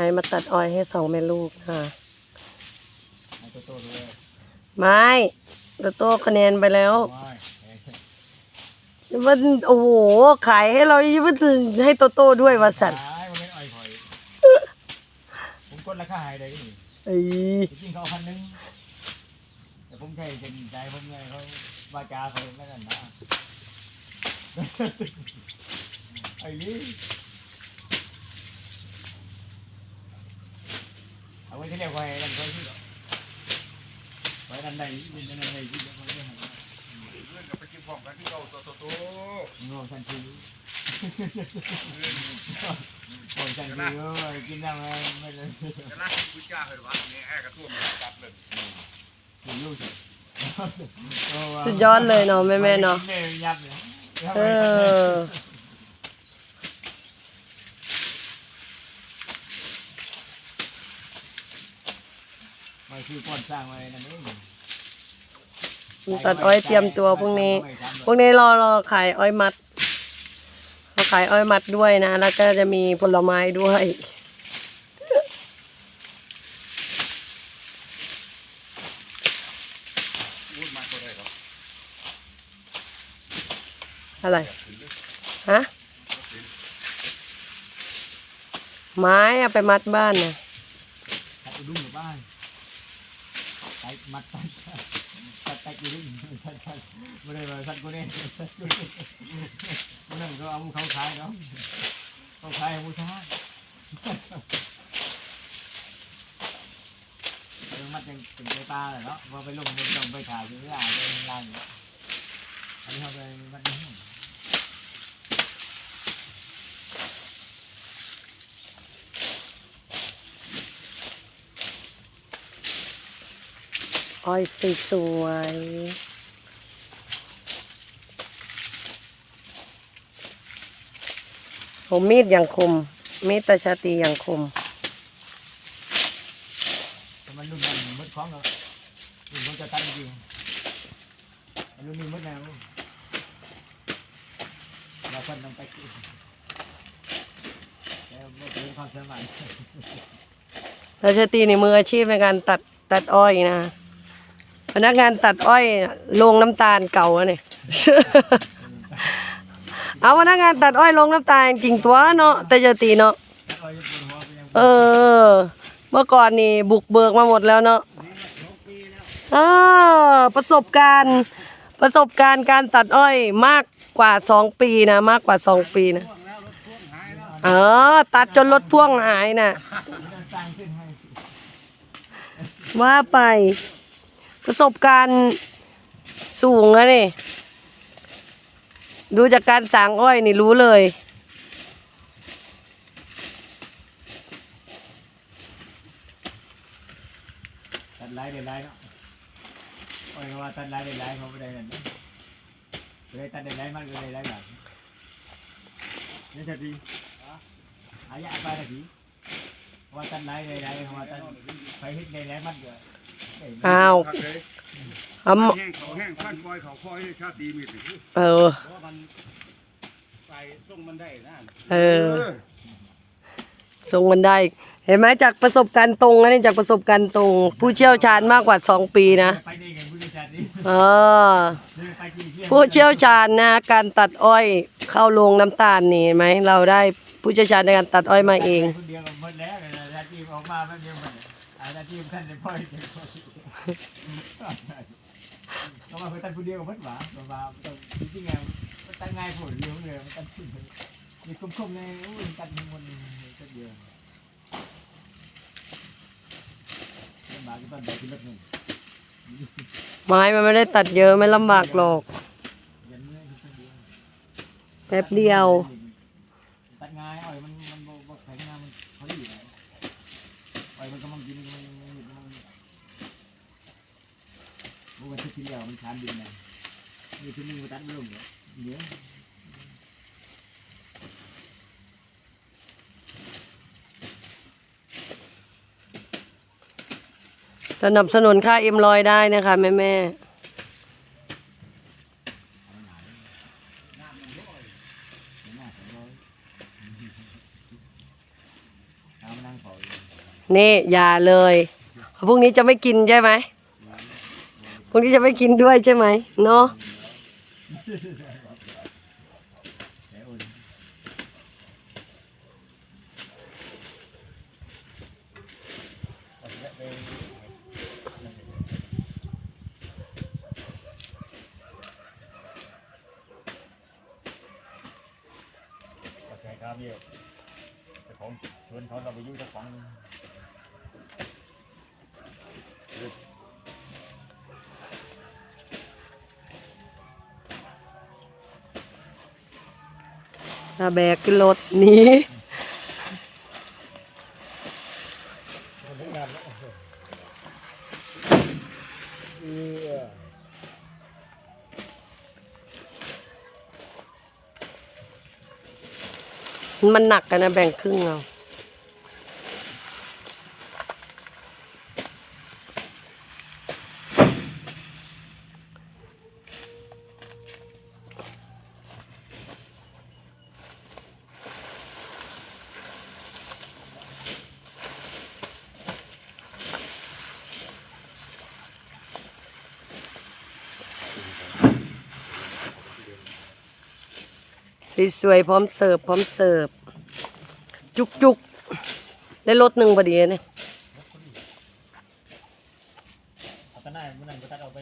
ายมาตัดอ้อยให้สองแม่ลูกค่ะให้โตโต้ด้วยไม่โตโต้คะแนนไปแล้วว้ายมันโอ้โห ขายให้เรายังไม่ถึงให้โตโต้ด้วยวะสัตว์ตายมันเป็นอ้อยข่อยผมกดราคาให้ได้นี่เอ้ยจริงๆเขาเอาพันหนึงแต่ผมแค่เห็นใจผมไงเขาวาจาเขาไม่นั่นนะไอ้นี่เอา ไว้ที่เรียกไว้นั่นไว้ที่ไว้นั่นไหนยินนั่นไหนยินนั่นไหนเพื่อนก็ไปกินพร้อมกันที่เก่าตัวโตงงทันทีงงทันทีเออกินได้ไหมไม่เลยๆจะน่ากินกุ้ยจ้าเลยว่าเนี่ยแอ้กระทุ่มจัดเลยกินลูกสุดยอดเลยเนาะแม่แม่ๆเนาะแม่ยับเลยเออ ไม่ คือป้อนสร้างไว้นั่นเองตัดอ้อยเตรียมตัวพรุ่งนี้ พวกนี้รอรอขายอ้อยมัดเขาขายอ้อยมัดด้วยนะ แล้วก็จะมีผลไม้ด้วยพูดมาก็ได้หรออะไรฮะไม้เอาไปมัดบ้านนะ ตัดอุดุมกับบ้านไปมัดตัดตัดตัดอุดุมตัดตัดไม่ได้มาตัดกูเนี่ยมันนั่นก็เอาเขาขายเนาะเขาขายมูช้าเรื่ออมัดยังถึงไปตาเลยเนาะพอไปลงบนต้องไปถ่ายอยู่ที่อ่างเป็นลานอันนี้เขาไปมัดนี่ อ้อยสสวยๆผมมีดอย่างคม มีดตาชาตรีอย่างคม แต่มันรุ่นมันมืดคล้องแล้วรุ่นมันจะตันจริงมันรุ่นนี้มืดแล้วเราคนต้องไปกินแล้วไม่เป็นความสามารถ ตาชาตรีในมืออาชีพในการตัดตัดอ้อยนะ พนักงานตัดอ้อยลงน้ำตาลเก่าเนี่ย เอาพนักงานตัดอ้อยลงน้ำตาลจริงตัวเนาะตาชาตรีเนาะเออ เมื่อก่อนนี่บุกเบิกมาหมดแล้วเนาะอ่าประสบการณ์ประสบการณ์การตัดอ้อยมากกว่าสองปีนะมากกว่าสองปีนะเออ ตัดจนรถพ่วงหายน่ะว่าไป ประสบการณ์สูงอะนี่ ดูจากการสางอ้อยนี่รู้เลย ตัดไล่เด็ดไล่เนาะโอ้ยว่าตัดไล่เด็ดไล่เขาไม่ได้นั่นนะเลยตัดเด็ดไล่มากเลยไล่แบบนี่จะดีอายะไปละทีว่าตัดไล่เด็ดไล่ว่าตัดไปฮิตเด็ดไล่มากเลย อาหมแห้งเขาแห้งพันคอยเขาคอยให้ชาติดีมีสิเออเพราะมันใส่ส่งมันได้นะเออส่งมันได้ เห็นไหมจากประสบการณ์ตรงนะนี่จากประสบการณ์ตรง ผู้เชี่ยวชาญมากกว่าสองปีนะไปนี่ไงผู้เชี่ยวชาญนี่เออไปกี่เที่ยวผู้เชี่ยวชาญนะ การตัดอ้อยเข้าโรงน้ำตาลนี่เห็นไหมเราได้ ผู้เชี่ยวชาญในการตัดอ้อยมาเอง คนเดียวหมดแล้วเลยนะอาชีพออกมาแป๊บเดียวหมดอาชีพท่านในพ่อยก็มาเพื่อท่านผู้เดียวกับเพื่อนหวามาจริงๆไงมันตั้งง่ายผลเดียวเลยมันตั้งมีคุ้มๆในอุ้ยตัดคนตัดเดียวลำบากก็ต้องได้ขึ้นรถหนึ่งไม้มันไม่ได้ตัดเยอะไม่ลำบากหรอกยันเมื่อยตัดเดียวแป๊บเดียว ดง่ายอ้อยมันมันบ่แข็งงามันพอดีเลยอ้อยมันกำลังกินมันมันมันมันที่เดียวมันชานดินนะนี่ที่นึงมันตัดไม่ลงเดี๋ยวเดี๋ยวสนับสนุนค่าเอ็มลอยได้นะคะแม่แม่ เอาน้ นั่งเผาอยู่ นี่อย่าเลยพรุ่งนี้จะไม่กินใช่ไหมพรุ่งนี้จะไม่กินด้วยใช่ไหมเนาะโอเคครับพี่เจ้าของชวนเขาเราไปยุ่งเจ้าของ อาแบกขึ้นรถนี้ มันหนักกันนะแบ่งครึ่งเอา สวยๆพร้อมเสิร์ฟพร้อมเสิร์ฟจุกจุกๆได้รถหนึ่งพอดีเนี่ยเอาตะหน้ามันนั่นก็ตัดเอาไป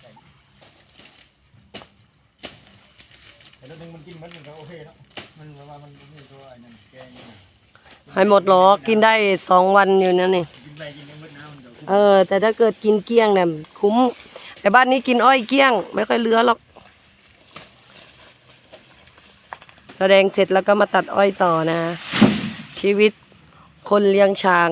ใส่แต่รถหนึงมันกินมันมันก็โอเคเนาะมันแบบว่ามันมีตัวไอ้นั่นแกงนี่นะให้หมดหรอกินได้สองวันอยู่นะนี่กินไปกินได้หมดน้ำมันเดี๋ยว เออ แต่ถ้าเกิดกินเกลี้ยงเนี่ยคุ้ม แต่บ้านนี้กินอ้อยเกลี้ยง ไม่ค่อยเหลือหรอก แสดงเสร็จแล้วก็มาตัดอ้อยต่อนะ ชีวิตคนเลี้ยงช้าง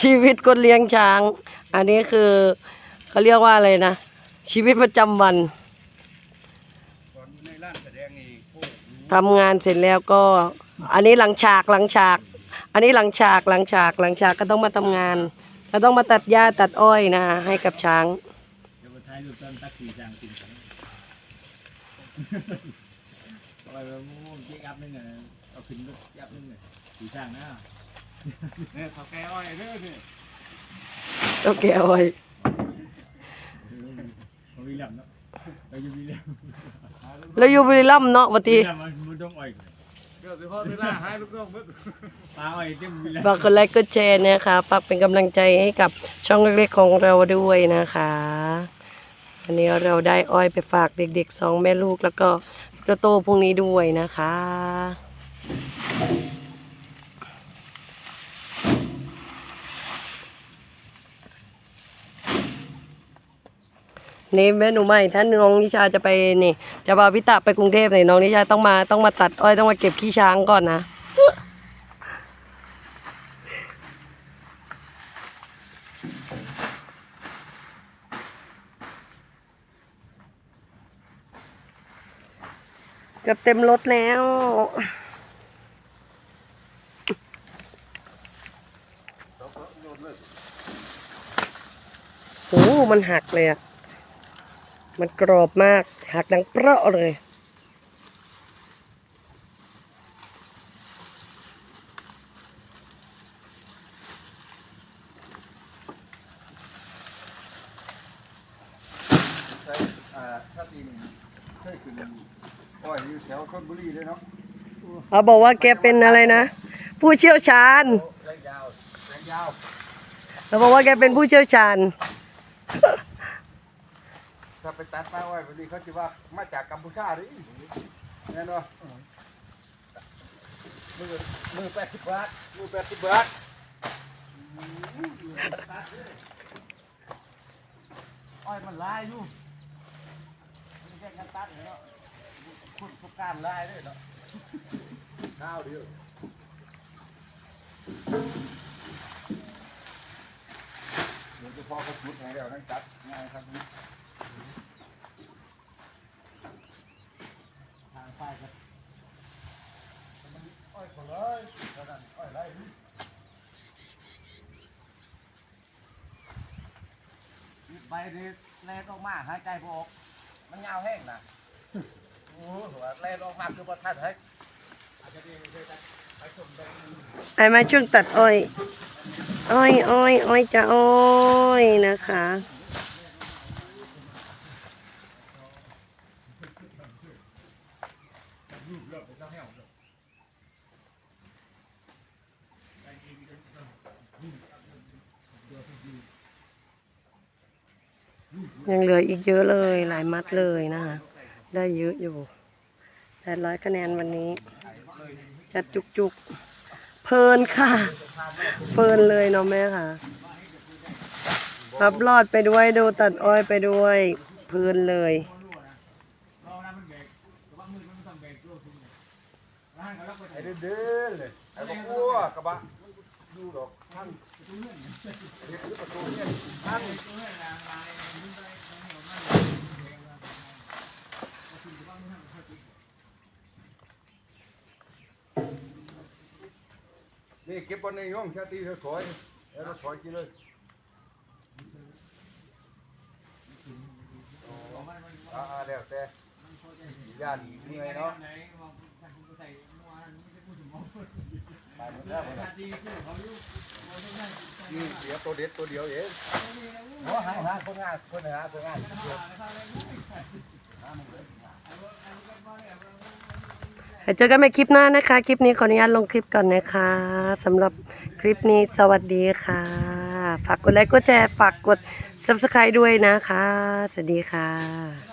ชีวิตคนเลี้ยงช้าง อันนี้คือเขาเรียกว่าอะไรนะ ชีวิตประจำวันนนนนทำงานเสร็จแล้วก็ อันนี้หลังฉากหลังฉาก อันนี้หลังฉากหลังฉากหลังฉากก็ต้องมาทำงานแล้วต้องมาตัดหญ้าตัดอ้อยนะ ให้กับช้างเดี๋ยวมาท้ายรูปต้นตักสีจางกิน ปล่อยมันม่วงเจ๊กอัพนึงอะเอาขึ้นรถยับนึงอะสีจางนะเนี่ยเขาแก้อ้อยเด้อนี่ต้องแกอ้อยมันมีลำเนาะเราอยู่มีลำแล้วอยู่บุรีรัมย์เนาะปกติมีลำมันมันต้องอ่อยเดี๋ยวสิพ่อเวลาให้ลูกน้องเบิดปลาอ่อยเต็มมีลำ ฝากกดไลค์กดแชร์นะคะฝากเป็นกำลังใจให้กับช่องเล็กๆของเราด้วยนะคะ วันนี้เราได้อ้อยไปฝากเด็กๆสองแม่ลูกแล้วก็กระโตพรุ่งนี้ด้วยนะคะ นี่แม่หนูใหม่ท่านน้องนิชาจะไปนี่ จะพาพิตะไปกรุงเทพเนี่ยน้องนิชาต้องมาต้องมาตัดอ้อยต้องมาเก็บขี้ช้างก่อนนะ กือบเต็มรถแล้ว โอ้มันหักเลยอะ มันกรอบมาก หักดังเปราะเลย ใช้อ่าชาตินี่เคยขึ้น อ้อยอยู่แถวชลบุรีเลยเนาะเขาบอกว่าแกเป็นอะไรนะ ผู้เชี่ยวชาญแรงยาวแรงยาวเขาบอกว่าแกเป็นผู้เชี่ยวชาญ ถ้าไปตัดมาอ้อยวันนี้เขาจะว่ามาจากกัมพูชาหรือแน่นอนมือมือแปดสิบบาทมือแปดสิบบาทอ้อยมันลายอยู่มันแค่กันตัดเนาะ คุณทุกการลายด้วยเนาะข้าวเดียวเดี๋ยวจะพอเขาชุดให้แล้วนั่งจัดง่ายครับนี่ทางไฟครับอ้อยคนเลยตอนนั้นอ้อยไรนี่ใบนี้แลกออกมาหายใจพออกมันยาวแห้งนะ โอ้มาคือบ่ทันให้ไปมาช่วงตัดอ้อย อ้อยอ้อยอ้อยจะอ้อยนะคะยังเหลืออีกเยอะเลย หลายมัดเลยนะคะ ได้เยอะอยู่แปดร้อยคะแนนวันนี้จัดจุกจุกเพลินค่ะ เพลินเลยเนาะแม่ค่ะรับรอดไปด้วยดูตัดอ้อยไปด้วยเพลินเลยไอ้เด้อเลยไอ้บ่กกระบะดูดอกท่านเฮ็ดประตูเนี่ยท่าน นี่เก็บไว้ในห้องชาติเธอถอยแล้วเราถอยกินเลยอ่าๆแล้วแต่ย่านเหนื่อยเนาะตายหมดแล้วหมดแล้วนี่เสียตัวเด็ดตัวเดียวเองโอ้หาหาคนงานคนหาคนงาน เจอกันใหม่คลิปหน้านะคะ คลิปนี้ขออนุญาตลงคลิปก่อนนะคะสำหรับคลิปนี้สวัสดีค่ะ ฝากกดไลค์กดแชร์ฝากกด subscribe ด้วยนะคะ สวัสดีค่ะ